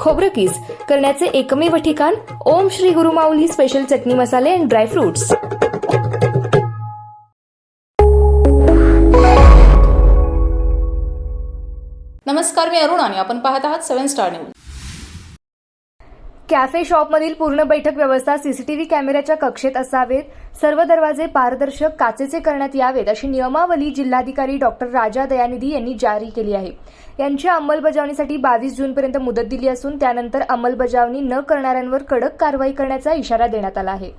खोबरं किस करण्याचे एकमेव ठिकाण ओम श्री गुरुमाऊली स्पेशल चटणी मसाले अँड ड्रायफ्रुट्स नमस्कार मी अरुण आणि आपण पाहत आहात सेव्हन स्टार न्यूज कॅफे शॉपमधील पूर्ण बैठक व्यवस्था सीसीटीव्ही कॅमेऱ्याच्या कक्षेत असावेत. सर्व दरवाजे पारदर्शक काचेचे करण्यात यावेत अशी नियमावली जिल्हाधिकारी डॉक्टर राजा दयानिधी यांनी जारी केली आहे. यांच्या अंमलबजावणीसाठी बावीस जूनपर्यंत मुदत दिली असून त्यानंतर अंमलबजावणी न करणाऱ्यांवर कडक कारवाई करण्याचा इशारा देण्यात आला आहे.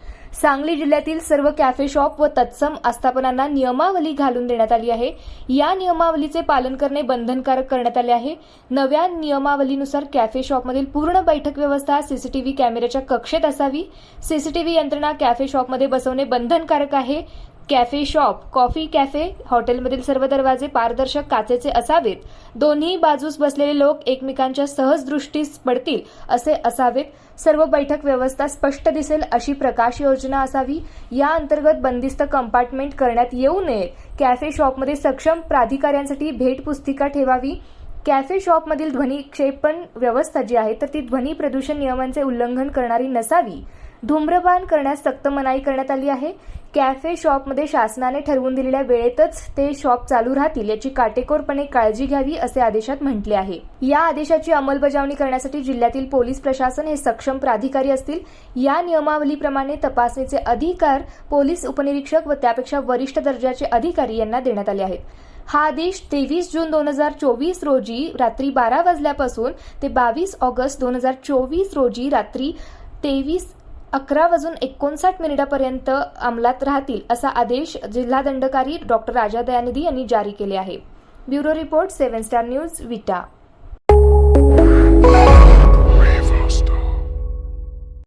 सांगली जिल्ह्यातील सर्व कॅफे शॉप व तत्सम आस्थापनांना नियमावली घालून देण्यात आली आहे. या नियमावलीचे पालन करणे बंधनकारक करण्यात आले आहे. नव्या नियमावलीनुसार कॅफे शॉपमधील पूर्ण बैठक व्यवस्था सीसीटीव्ही कॅमेऱ्याच्या कक्षेत असावी. सीसीटीव्ही यंत्रणा कॅफे शॉपमध्ये बसवणे बंधनकारक आहे. कॅफे शॉप कॉफी कॅफे हॉटेलमधील सर्व दरवाजे पारदर्शक काचेचे असावेत. दोन्ही बाजूस बसलेले लोक एकमेकांच्या सहज दृष्टीस पडतील असे असावेत. सर्व बैठक व्यवस्था स्पष्ट दिसेल अशी प्रकाश योजना असावी. या अंतर्गत बंदिस्त कंपार्टमेंट करण्यात येऊ नयेत कॅफे शॉपमध्ये सक्षम प्राधिकाऱ्यांसाठी भेट पुस्तिका ठेवावी. कॅफे शॉपमधील ध्वनिक्षेपण व्यवस्था जी आहे तर ती ध्वनी प्रदूषण नियमांचे उल्लंघन करणारी नसावी धूम्रपान करण्यास सक्त मनाई करण्यात आली आहे. कॅफे शॉपमध्ये शासनाने ठरवून दिलेल्या वेळेतच ते शॉप चालू राहतील याची काटेकोरपणे काळजी घ्यावी असे आदेशात म्हटले आहे. या आदेशाची अंमलबजावणी करण्यासाठी जिल्ह्यातील पोलीस प्रशासन हे सक्षम प्राधिकारी असतील. या नियमावलीप्रमाणे तपासणीचे अधिकार पोलीस उपनिरीक्षक व त्यापेक्षा वरिष्ठ दर्जाचे अधिकारी यांना देण्यात आले आहेत. हा आदेश तेवीस जून दोन हजार चोवीस रोजी रात्री बारा वाजल्यापासून ते बावीस ऑगस्ट दोन हजार चोवीस रोजी रात्री तेवीस अकरा वाजून एकोणसाठ मिनिटापर्यंत अंमलात राहतील असा आदेश जिल्हा दंडकारी डॉक्टर राजा दयानिधी यांनी जारी केले आहे. Bureau report seven star news Vita.